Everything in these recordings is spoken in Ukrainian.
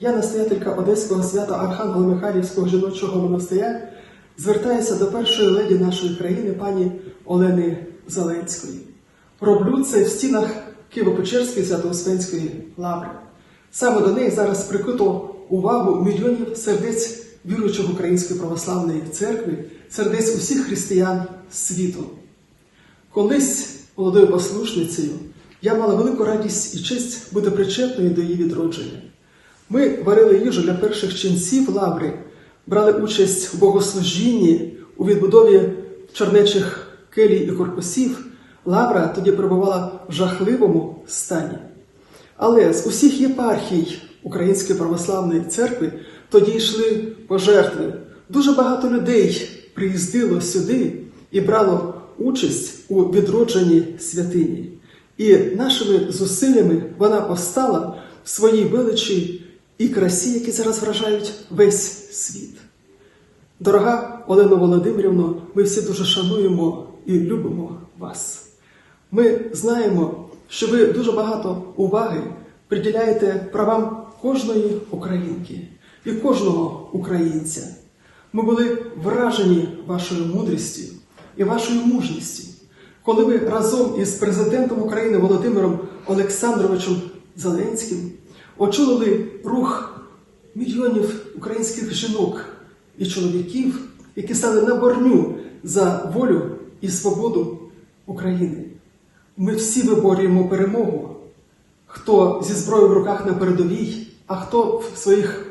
Я, настоятелька Одеського свята Архангела Михайлівського жіночого монастиря, звертаюся до першої леді нашої країни, пані Олени Зеленської. Роблю це в стінах Києво-Печерської Свято-Успенської лаври. Саме до неї зараз прикуто увагу мільйонів сердець віруючих Української православної церкви, сердець усіх християн світу. Колись молодою послушницею я мала велику радість і честь бути причетною до її відродження. Ми варили їжу для перших ченців лаври, брали участь у богослужінні, у відбудові чернечих келій і корпусів. Лавра тоді перебувала в жахливому стані. Але з усіх єпархій Української православної церкви тоді йшли пожертви. Дуже багато людей приїздило сюди і брало участь у відродженні святині. І нашими зусиллями вона постала в своїй величі і красі, які зараз вражають весь світ. Дорога Олено Володимирівно, ми всі дуже шануємо і любимо вас. Ми знаємо, що ви дуже багато уваги приділяєте правам кожної українки і кожного українця. Ми були вражені вашою мудрістю і вашою мужністю, коли ви разом із президентом України Володимиром Олександровичем Зеленським очолили рух мільйонів українських жінок і чоловіків, які стали на борню за волю і свободу України. Ми всі виборюємо перемогу. Хто зі зброєю в руках на передовій, а хто в своїх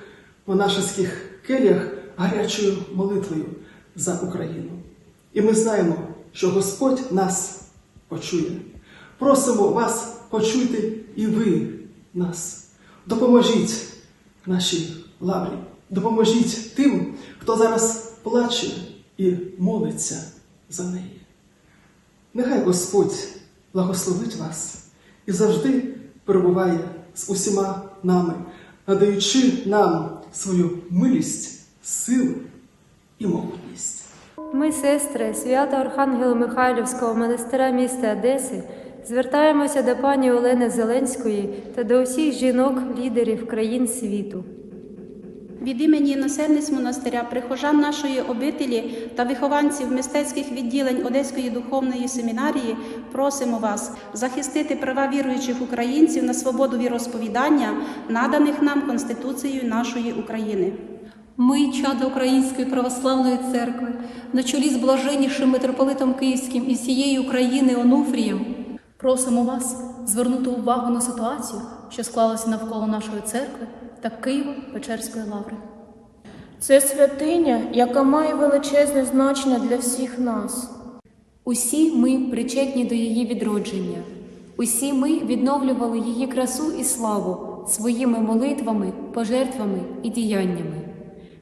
монашеських келях гарячою молитвою за Україну. І ми знаємо, що Господь нас почує. Просимо вас, почуйте і ви нас. Допоможіть нашій лаврі, допоможіть тим, хто зараз плаче і молиться за неї. Нехай Господь благословить вас і завжди перебуває з усіма нами, надаючи нам свою милість, силу і могутність. Ми, сестри свята Архангела Михайлівського монастиря міста Одеси, звертаємося до пані Олени Зеленської та до усіх жінок-лідерів країн світу. Від імені насельниць монастиря, прихожан нашої обителі та вихованців мистецьких відділень Одеської духовної семінарії просимо вас захистити права віруючих українців на свободу віросповідання, наданих нам Конституцією нашої України. Ми, чада Української православної церкви, на чолі з блаженнішим митрополитом Київським і всієї України Онуфрієм, просимо вас звернути увагу на ситуацію, що склалася навколо нашої церкви та Києво-Печерської лаври. Це святиня, яка має величезне значення для всіх нас. Усі ми причетні до її відродження. Усі ми відновлювали її красу і славу своїми молитвами, пожертвами і діяннями.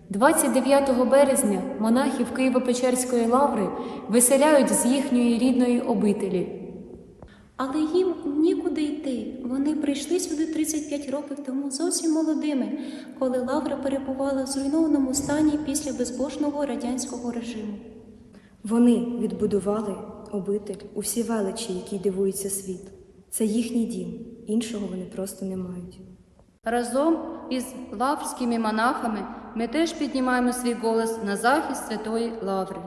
29 березня монахів Києво-Печерської лаври виселяють з їхньої рідної обителі. Але їм нікуди йти. Вони прийшли сюди 35 років тому зовсім молодими, коли лавра перебувала в зруйнованому стані після безбожного радянського режиму. Вони відбудували обитель у всі величі, які дивується світ. Це їхній дім, іншого вони просто не мають. Разом із лаврськими монахами ми теж піднімаємо свій голос на захист святої лаври.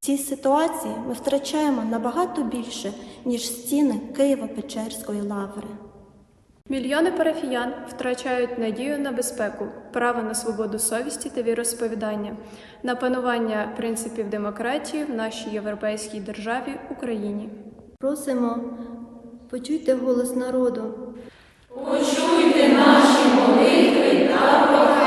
В цій ситуації ми втрачаємо набагато більше, ніж стіни Києво-Печерської лаври. Мільйони парафіян втрачають надію на безпеку, право на свободу совісті та віросповідання, на панування принципів демократії в нашій європейській державі Україні. Просимо почуйте голос народу. Почуйте наші молитви та.